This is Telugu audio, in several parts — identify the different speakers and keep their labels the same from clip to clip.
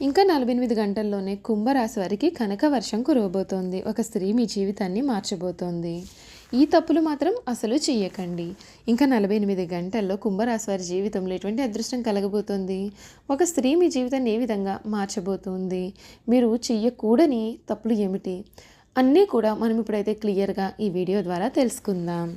Speaker 1: ఇంకా నలభై ఎనిమిది గంటల్లోనే కుంభరాశి వారికి కనక వర్షం కురవబోతోంది. ఒక స్త్రీ మీ జీవితాన్ని మార్చబోతోంది. ఈ తప్పులు మాత్రం అసలు చెయ్యకండి. ఇంకా నలభై ఎనిమిది గంటల్లో కుంభరాశి వారి జీవితంలో ఎటువంటి అదృష్టం కలగబోతోంది? ఒక స్త్రీ మీ జీవితాన్ని ఏ విధంగా మార్చబోతోంది? మీరు చెయ్యకూడని తప్పులు ఏమిటి? అన్నీ కూడా మనం ఇప్పుడైతే క్లియర్గా ఈ వీడియో ద్వారా తెలుసుకుందాం.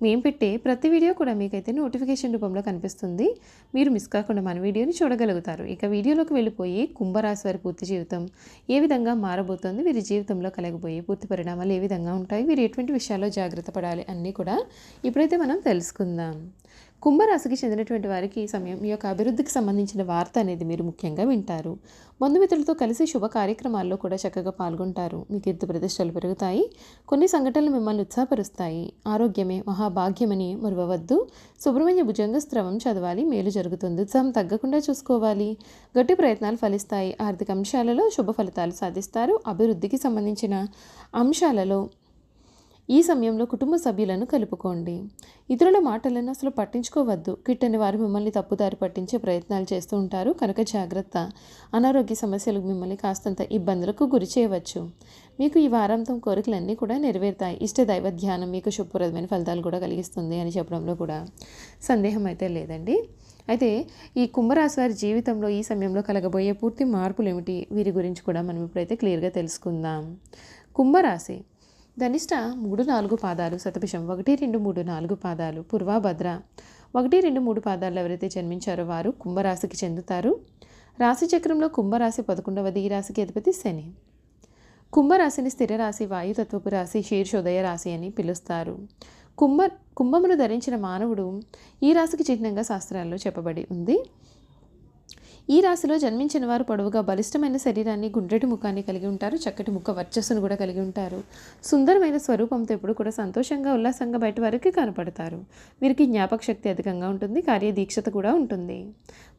Speaker 1: మేము పెట్టే ప్రతి వీడియో కూడా మీకైతే నోటిఫికేషన్ రూపంలో కనిపిస్తుంది. మీరు మిస్ కాకుండా మన వీడియోని చూడగలుగుతారు. ఇక వీడియోలోకి వెళ్ళిపోయి కుంభరాశి వారి పూర్తి జీవితం ఏ విధంగా మారబోతోంది వీరి జీవితంలో కలగబోయే పూర్తి పరిణామాలు ఏ విధంగా ఉంటాయి వీరు ఎటువంటి విషయాల్లో జాగ్రత్త పడాలి అన్నీ కూడా ఇప్పుడైతే మనం తెలుసుకుందాం. కుంభరాశికి చెందినటువంటి వారికి ఈ సమయం మీ యొక్క అభివృద్ధికి సంబంధించిన వార్త అనేది మీరు ముఖ్యంగా వింటారు. బంధుమిత్రులతో కలిసి శుభ కార్యక్రమాల్లో కూడా చక్కగా పాల్గొంటారు. మీ కీర్తి ప్రతిష్టలు పెరుగుతాయి. కొన్ని సంఘటనలు మిమ్మల్ని ఉత్సాహపరుస్తాయి. ఆరోగ్యమే మహాభాగ్యమని మరువవద్దు. సుబ్రహ్మణ్య భుజంగ స్త్రవం చదవాలి. మేలు జరుగుతుంది. ఉత్సాహం తగ్గకుండా చూసుకోవాలి. గట్టి ప్రయత్నాలు ఫలిస్తాయి. ఆర్థిక అంశాలలో శుభ ఫలితాలు సాధిస్తారు. అభివృద్ధికి సంబంధించిన అంశాలలో ఈ సమయంలో కుటుంబ సభ్యులను కలుపుకోండి. ఇతరుల మాటలను అసలు పట్టించుకోవద్దు. కిట్టని వారు మిమ్మల్ని తప్పుదారి పట్టించే ప్రయత్నాలు చేస్తూ ఉంటారు. కనుక జాగ్రత్త. అనారోగ్య సమస్యలు మిమ్మల్ని కాస్తంత ఇబ్బందులకు గురి చేయవచ్చు. మీకు ఈ వారాంతం కోరికలన్నీ కూడా నెరవేరుతాయి. ఇష్ట దైవ ధ్యానం మీకు శుభప్రదమైన ఫలితాలు కూడా కలిగిస్తుంది అని చెప్పడంలో కూడా సందేహం అయితే లేదండి. అయితే ఈ కుంభరాశి వారి జీవితంలో ఈ సమయంలో కలగబోయే పూర్తి మార్పులు ఏమిటి? వీరి గురించి కూడా మనం ఇప్పుడైతే క్లియర్గా తెలుసుకుందాం. కుంభరాశి ధనిష్ట మూడు నాలుగు పాదాలు శతభిషం ఒకటి రెండు మూడు నాలుగు పాదాలు పూర్వభద్ర ఒకటి రెండు మూడు పాదాలు ఎవరైతే జన్మించారో వారు కుంభరాశికి చెందుతారు. రాశి చక్రంలో కుంభరాశి పదకొండవది ఈ రాశికి అధిపతి శని. కుంభరాశిని స్థిర రాశి వాయుతత్వపు రాశి శీర్షోదయ రాశి అని పిలుస్తారు. కుంభ కుంభమును ధరించిన మానవుడు ఈ రాశికి చిహ్నంగా శాస్త్రాల్లో చెప్పబడి ఉంది. ఈ రాశిలో జన్మించిన వారు పొడవుగా బలిష్టమైన శరీరాన్ని గుండ్రటి ముఖాన్ని కలిగి ఉంటారు. చక్కటి ముఖ వర్చస్సును కూడా కలిగి ఉంటారు. సుందరమైన స్వరూపంతో ఎప్పుడు కూడా సంతోషంగా ఉల్లాసంగా బయట వారికి కనపడతారు. వీరికి జ్ఞాపక శక్తి అధికంగా ఉంటుంది. కార్యదీక్షత కూడా ఉంటుంది.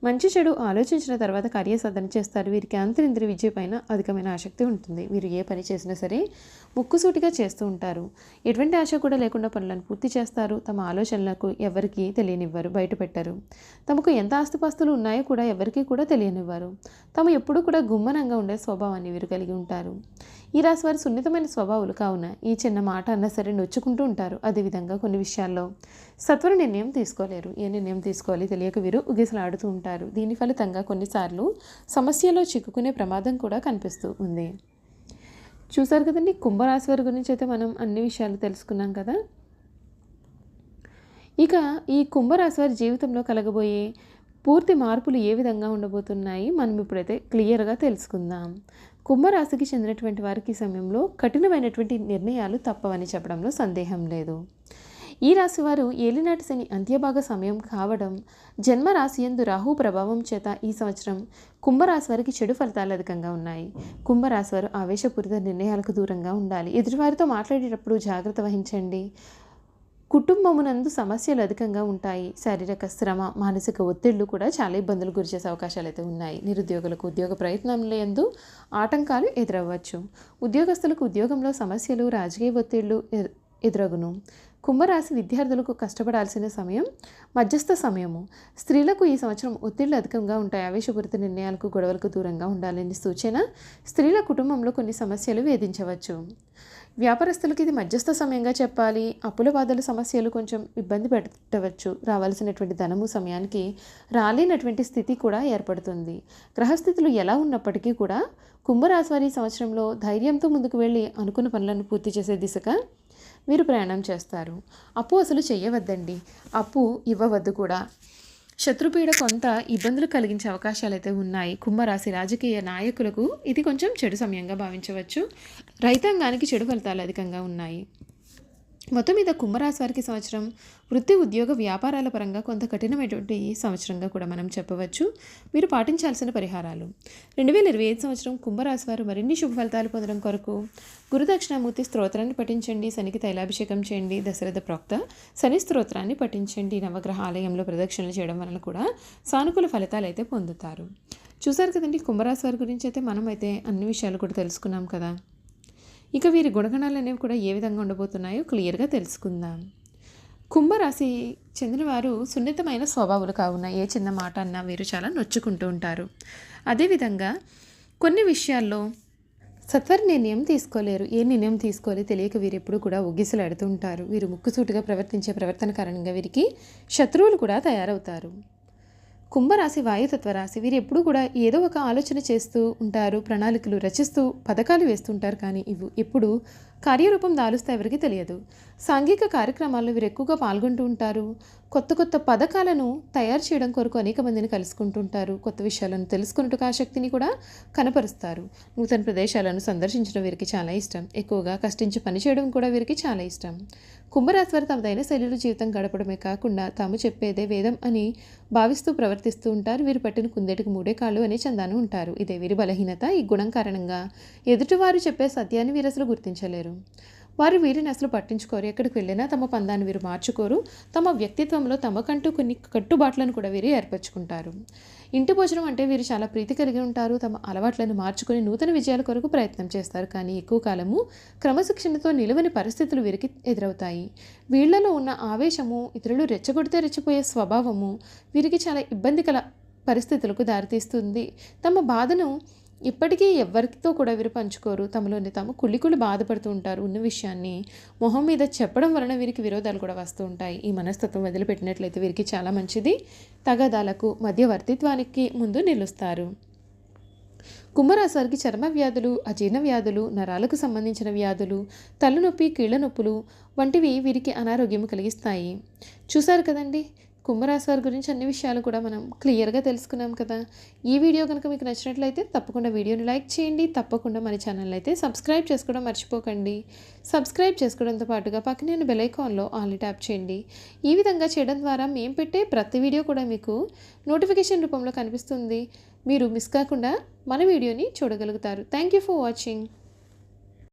Speaker 1: మంచి చెడు ఆలోచించిన తర్వాత కార్యసాధన చేస్తారు. వీరికి అంతరింద్రియ విద్య పైన అధికమైన ఆసక్తి ఉంటుంది. వీరు ఏ పని చేసినా సరే ముక్కుసూటిగా చేస్తూ ఉంటారు. ఎటువంటి ఆశ కూడా లేకుండా పనులను పూర్తి చేస్తారు. తమ ఆలోచనలకు ఎవరికి తెలియనివ్వరు బయట పెట్టరు తమకు ఎంత ఆస్తిపాస్తులు ఉన్నాయో కూడా ఎవరికి కూడా కూడా తెలియనివ్వరు. తాము ఎప్పుడూ కూడా గుమ్మనంగా ఉండే స్వభావాన్ని వీరు కలిగి ఉంటారు. ఈ రాశి వారి సున్నితమైన స్వభావాలు కావున ఈ చిన్న మాట అన్నా సరే నొచ్చుకుంటూ ఉంటారు అదేవిధంగా కొన్ని విషయాల్లో. సత్వర నిర్ణయం తీసుకోలేరు. ఏ నిర్ణయం తీసుకోవాలి తెలియక వీరు ఉగిసలాడుతూ ఉంటారు. దీని ఫలితంగా కొన్నిసార్లు సమస్యలో చిక్కుకునే ప్రమాదం కూడా కనిపిస్తూ ఉంది. చూసారు కదండి? కుంభరాశి వారి గురించి అయితే మనం అన్ని విషయాలు తెలుసుకున్నాం కదా? ఇక ఈ కుంభరాశి వారి జీవితంలో కలగబోయే పూర్తి మార్పులు ఏ విధంగా ఉండబోతున్నాయి మనం ఇప్పుడైతే క్లియర్గా తెలుసుకుందాం. కుంభరాశికి చెందినటువంటి వారికి ఈ సమయంలో కఠినమైనటువంటి నిర్ణయాలు తప్పవని చెప్పడంలో సందేహం లేదు. ఈ రాశి వారు ఏలినాటి శని అంత్యభాగ సమయం కావడం జన్మ రాశి ఎందు రాహు ప్రభావం చేత ఈ సంవత్సరం కుంభరాశి వారికి చెడు ఫలితాలు అధికంగా ఉన్నాయి. కుంభరాశి వారు ఆవేశపూరిత నిర్ణయాలకు దూరంగా ఉండాలి. ఎదుటివారితో మాట్లాడేటప్పుడు జాగ్రత్త వహించండి. కుటుంబమునందు సమస్యలు అధికంగా ఉంటాయి. శారీరక శ్రమ మానసిక ఒత్తిళ్ళు కూడా చాలా ఇబ్బందులు గురిచేసే అవకాశాలు అయితే ఉన్నాయి. నిరుద్యోగులకు ఉద్యోగ ప్రయత్నంలందు ఆటంకాలు ఎదురవ్వచ్చు. ఉద్యోగస్తులకు ఉద్యోగంలో సమస్యలు రాజకీయ ఒత్తిళ్ళు ఎ- ఎదురగును. కుంభరాశి విద్యార్థులకు కష్టపడాల్సిన సమయం మధ్యస్థ సమయము. స్త్రీలకు ఈ సంవత్సరం ఒత్తిళ్ళు అధికంగా ఉంటాయి. ఆవేశపూరిత నిర్ణయాలకు గొడవలకు దూరంగా ఉండాలని సూచన స్త్రీల కుటుంబంలో కొన్ని సమస్యలు వేధించవచ్చు. వ్యాపారస్తులకి ఇది మధ్యస్థ సమయంగా చెప్పాలి. అప్పుల బాధల సమస్యలు కొంచెం ఇబ్బంది పెట్టవచ్చు. రావాల్సినటువంటి ధనము సమయానికి రాలేనటువంటి స్థితి కూడా ఏర్పడుతుంది. గ్రహస్థితులు ఎలా ఉన్నప్పటికీ కూడా కుంభరాశి వారి సంవత్సరంలో ధైర్యంతో ముందుకు వెళ్ళి అనుకున్న పనులను పూర్తి చేసే దిశగా వీరు ప్రయాణం చేస్తారు. అప్పు అసలు చేయవద్దండి అప్పు ఇవ్వవద్దు కూడా. శత్రుపీడ కొంత ఇబ్బందులు కలిగించే అవకాశాలు అయితే ఉన్నాయి. కుంభరాశి రాజకీయ నాయకులకు ఇది కొంచెం చెడు సమయంగా భావించవచ్చు. రైతాంగానికి చెడు ఫలితాలు అధికంగా ఉన్నాయి. మొత్తం మీద కుంభరాశి వారికి సంవత్సరం వృత్తి ఉద్యోగ వ్యాపారాల పరంగా కొంత కఠినమైనటువంటి సంవత్సరంగా కూడా మనం చెప్పవచ్చు. మీరు పాటించాల్సిన పరిహారాలు. రెండు వేల ఇరవై ఐదు సంవత్సరం కుంభరాశి వారు మరిన్ని శుభ ఫలితాలు పొందడం కొరకు గురుదక్షిణామూర్తి స్తోత్రాన్ని పఠించండి. శనికి తైలాభిషేకం చేయండి. దశరథ ప్రోక్త శని స్తోత్రాన్ని పఠించండి. నవగ్రహ ఆలయంలో ప్రదక్షిణలు చేయడం వలన కూడా సానుకూల ఫలితాలు అయితే పొందుతారు. చూసారు కదండి కుంభరాశి వారి గురించి అయితే మనం అయితే అన్ని విషయాలు కూడా తెలుసుకున్నాం కదా. ఇక వీరి గుణగణాలు అనేవి కూడా ఏ విధంగా ఉండబోతున్నాయో క్లియర్గా తెలుసుకుందాం. కుంభరాశి చెందినవారు సున్నితమైన స్వభావాలు కావున ఏ చిన్న మాట అన్నా వీరు చాలా నొచ్చుకుంటూ ఉంటారు. అదేవిధంగా కొన్ని విషయాల్లో సత్వర నిర్ణయం తీసుకోలేరు. ఏ నిర్ణయం తీసుకోవాలి తెలియక వీరు ఎప్పుడు కూడా ఉగ్గిసలాడుతూ ఉంటారు. వీరు ముక్కుసూటిగా ప్రవర్తించే ప్రవర్తన కారణంగా వీరికి శత్రువులు కూడా తయారవుతారు. కుంభరాశి వాయుతత్వ రాశి వీరెప్పుడు కూడా ఏదో ఒక ఆలోచన చేస్తూ ఉంటారు ప్రణాళికలు రచిస్తూ పథకాలు వేస్తుంటారు. కానీ ఇవి ఎప్పుడు కార్యరూపం దాలుస్తే ఎవరికి తెలియదు. సాంఘిక కార్యక్రమాల్లో వీరు ఎక్కువగా పాల్గొంటూ ఉంటారు. కొత్త కొత్త పథకాలను తయారు చేయడం కొరకు అనేక మందిని కలుసుకుంటుంటారు. కొత్త విషయాలను తెలుసుకున్నట్టు ఆసక్తిని కూడా కనపరుస్తారు. నూతన ప్రదేశాలను సందర్శించడం వీరికి చాలా ఇష్టం. ఎక్కువగా కష్టించి పనిచేయడం కూడా వీరికి చాలా ఇష్టం. కుంభరాశి వారు తమదైన శైలిలో జీవితం గడపడమే కాకుండా తాము చెప్పేదే వేదం అని భావిస్తూ ప్రవర్తిస్తూ ఉంటారు. వీరు పట్టిన కుందేటికి మూడే కాళ్ళు అనే చందాను ఉంటారు. ఇదే వీరి బలహీనత. ఈ గుణం కారణంగా ఎదుటివారు చెప్పే సత్యాన్ని వీరు అసలు గుర్తించలేరు. వారు వీరిని అసలు పట్టించుకోరు. ఎక్కడికి వెళ్ళినా తమ పందాన్ని వీరు మార్చుకోరు. తమ వ్యక్తిత్వంలో తమకంటూ కొన్ని కట్టుబాట్లను కూడా వీరు ఏర్పరచుకుంటారు. ఇంటి భోజనం అంటే వీరు చాలా ప్రీతి కలిగి ఉంటారు. తమ అలవాట్లను మార్చుకొని నూతన విజయాల కొరకు ప్రయత్నం చేస్తారు. కానీ ఎక్కువ కాలము క్రమశిక్షణతో నిలువని పరిస్థితులు వీరికి ఎదురవుతాయి. వీళ్ళలో ఉన్న ఆవేశము ఇతరులు రెచ్చగొడితే రెచ్చిపోయే స్వభావము వీరికి చాలా ఇబ్బందికర పరిస్థితులకు దారితీస్తుంది. తమ బాధను ఇప్పటికీ ఎవరితో కూడా వీరు పంచుకోరు. తమలోని తాము కుళ్ళికుళ్ళు బాధపడుతూ ఉంటారు ఉన్న విషయాన్ని. మొహం మీద చెప్పడం వలన వీరికి విరోధాలు కూడా వస్తూ ఉంటాయి. ఈ మనస్తత్వం వదిలిపెట్టినట్లయితే వీరికి చాలా మంచిది. తగాదాలకు మధ్యవర్తిత్వానికి ముందు నిలుస్తారు. కుంభరాశి వారికి చర్మ వ్యాధులు అజీర్ణ వ్యాధులు నరాలకు సంబంధించిన వ్యాధులు తలనొప్పి కీళ్ళ నొప్పులు వంటివి వీరికి అనారోగ్యం కలిగిస్తాయి. చూశారు కదండి? కుంభరాశి వారి గురించి అన్ని విషయాలు కూడా మనం క్లియర్గా తెలుసుకున్నాం కదా. ఈ వీడియో కనుక మీకు నచ్చినట్లయితే తప్పకుండా వీడియోని లైక్ చేయండి. తప్పకుండా మన ఛానల్ అయితే సబ్స్క్రైబ్ చేసుకోవడం మర్చిపోకండి. సబ్స్క్రైబ్ చేసుకోవడంతో పాటుగా పక్కనే బెల్ ఐకాన్లో ఆల్ని ట్యాప్ చేయండి. ఈ విధంగా చేయడం ద్వారా మేము పెట్టే ప్రతి వీడియో కూడా మీకు నోటిఫికేషన్ రూపంలో కనిపిస్తుంది. మీరు మిస్ కాకుండా మన వీడియోని చూడగలుగుతారు. Thank you for watching.